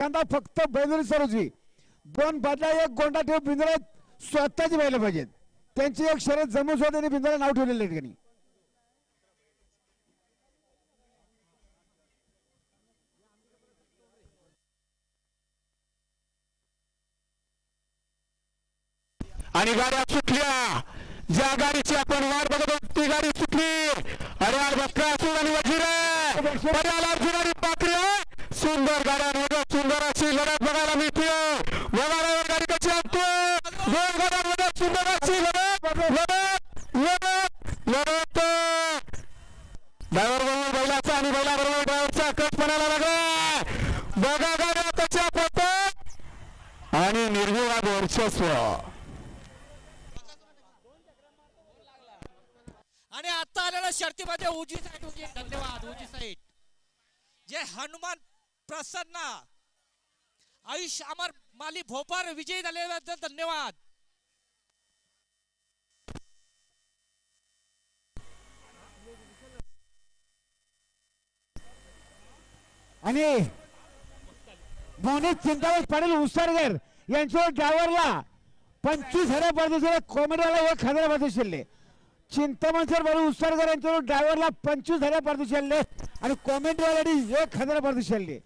कांदा फक्त बैलून सरोजी. दोन बदला एक गोंडा ठेव बिंदरा स्वतःची बैल पाहिजेत. त्यांची एक शरद जमू सुद्धा त्यांनी बिंदरा नाव ठेवलेलं ठिकाणी. आणि गाड्या सुटल्या. ज्या गाडीची आपण वाट बघत होतो ती गाडी सुटली. अरे आणि वजीर अर्जुन आणि पाखरे. सुंदर गाड्या सुंदर अशी लढत बघायला मिळते वगाड्यावर गाडी कशी आणतो दोन गाड्यांमध्ये सुंदर अशी लढत लढत लढत लढत. ड्रायव्हर बरोबर बैलाचा आणि बैला बरोबर ड्रायव्हरचा कट म्हणायला लागला बघा गाड्या कशा पटत आणि निर्विवाद वर्चस्व. आणि आता आलेला शर्तीमध्ये उजी साईड उजी धन्यवाद उजी साईड जे हनुमान प्रसन्न आयुष अमर माली भोपार विजयी झाल्याबद्दल धन्यवाद. आणि मोनित चिंतावत पाटील उसरगर यांच्यावर ड्रायव्हरला पंचवीस हजार पाठवले कॉमेडीवाला एक हजार पाठवले चिंतामण सर बरोबर उसरगर यांच्यावर ड्रायव्हरला पंचवीस हजार पाठवले आणि कॉमेडीवाल्याने एक हजार पाठवले